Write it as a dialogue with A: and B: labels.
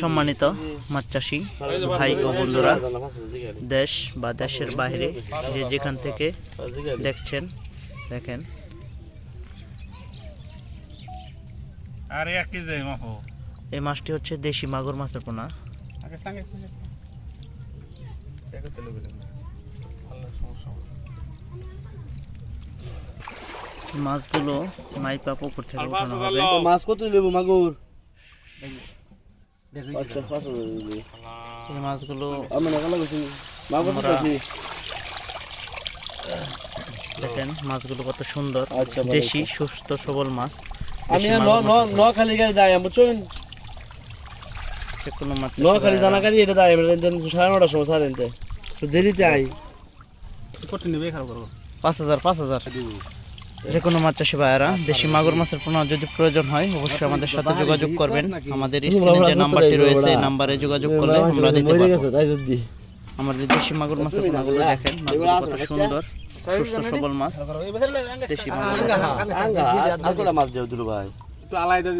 A: সম্মানিত মাছ চাষি ভাই ও বন্ধুরা দেশ বা দেশের বাইরে যে যেখান থেকে দেখছেন দেখেন। এই মাছটি হচ্ছে দেশি মাগুর মাছের পোনা। মাছগুলো মাইপা পুকুর থেকে উঠানো হবে।
B: মাছ কত মাগুর? আচ্ছা পাঁচ হাজার দিবি
A: এই মাছগুলো
B: আমি না? গেছি মাগুর কত আছে
A: দেখেন মাছগুলো কত সুন্দর।
B: আচ্ছা,
A: দেশি সুস্থ সবল মাছ।
B: আমি
A: দেশি
B: ন
A: মাগুর
B: ন
A: মাছের
B: ন খালি গাড়ি যাই আমি বুঝছেন।
A: কোনো মাছ
B: ন খালি জানা গাড়ি এটা যাই আমি সাড়ে নটার সময় সাড়ে দেরিতে আই
C: কত নেবে খারাপ করব?
A: পাঁচ হাজার পাঁচ হাজার। যে কোনো মাছ চাষি ভাইয়েরা দেশি মাগুর মাছের পোনা যদি প্রয়োজন হয় অবশ্যই আমাদের সাথে যোগাযোগ করবেন। আমাদের স্ক্রিনে যে নাম্বারটি রয়েছে এই নাম্বারে যোগাযোগ করলে আমরা দিতে পারব।
B: তাই যদি
A: আমাদের দেশি মাগুর মাছের পোনাগুলো দেখেন মাছগুলো কত সুন্দর সুস্থ সবল মাছ। দেশি মাগুর
B: মাছ ভাই?
C: একটু আলাদা